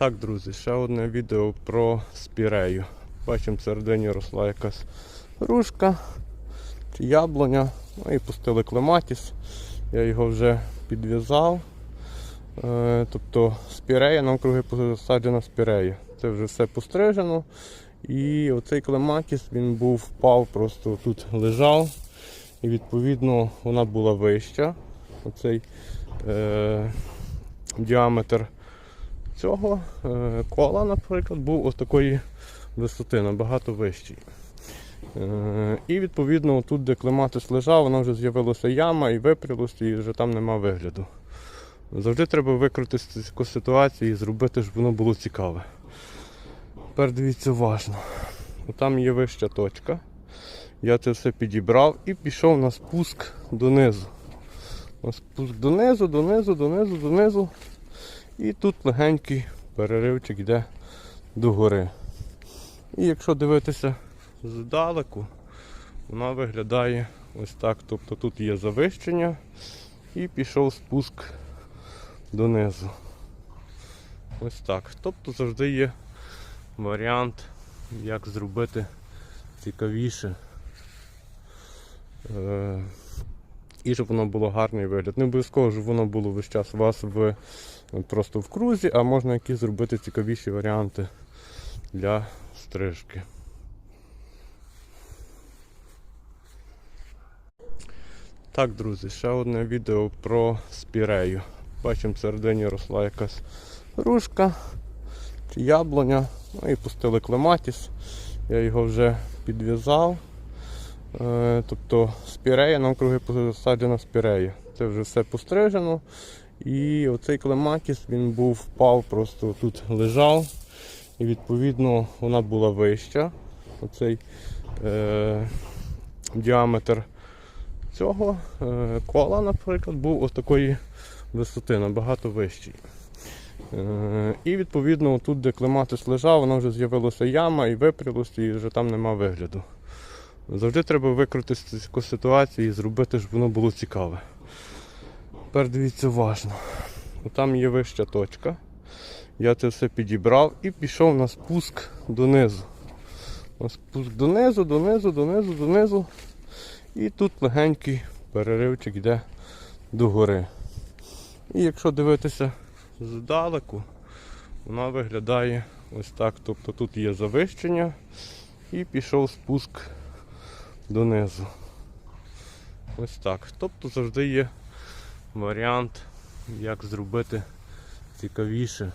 Так, друзі, ще одне відео про спірею. Бачимо, всередині росла якась грушка чи яблуня. Ну і пустили клематіс. Я його вже підв'язав. Е, тобто спірея, навкруги посаджена спірея. Це вже все пострижено. І оцей клематіс він був впав, просто тут лежав. І відповідно вона була вища. Оцей е, діаметр цього е, кола, наприклад, був ось такої висоти, набагато вищий. Е, і відповідно тут, де клематис лежав, вона вже з'явилася яма і випрялося, і вже там нема вигляду. Завжди треба викрутити з цієї ситуації і зробити, щоб воно було цікаве. Тепер дивіться уважно. Там є вища точка. Я це все підібрав і пішов на спуск донизу. На спуск донизу, донизу, донизу, донизу. І тут легенький переривчик йде догори. І якщо дивитися здалеку, вона виглядає ось так. Тобто тут є завищення і пішов спуск донизу. Ось так. Тобто завжди є варіант, як зробити цікавіше. І щоб воно було гарний вигляд. Не обов'язково, щоб воно було весь час у вас в, просто в крузі, а можна якісь зробити цікавіші варіанти для стрижки. Так, друзі, ще одне відео про спірею. Бачимо, всередині росла якась грушка чи яблуня. Ну і пустили клематіс. Я його вже підв'язав. Е, Тобто спірея, навкруги посаджена спірея. Це вже все пострижено. І оцей клематіс він був впав, просто тут лежав. І відповідно вона була вища. Оцей е, діаметр цього е, кола, наприклад, був ось такої висоти, набагато вищий. Е, і відповідно тут, де клематис лежав, вона вже з'явилася яма і випрялося, і вже там нема вигляду. Завжди треба викрутити з цієї ситуації і зробити, щоб воно було цікаве. Тепер дивіться уважно. Там є вища точка. Я це все підібрав і пішов на спуск донизу. На спуск донизу, донизу, донизу, донизу. І тут легенький переривчик йде догори. І якщо дивитися здалеку, вона виглядає ось так. Тобто тут є завищення і пішов спуск донизу. Ось так. Тобто завжди є варіант, як зробити цікавіше.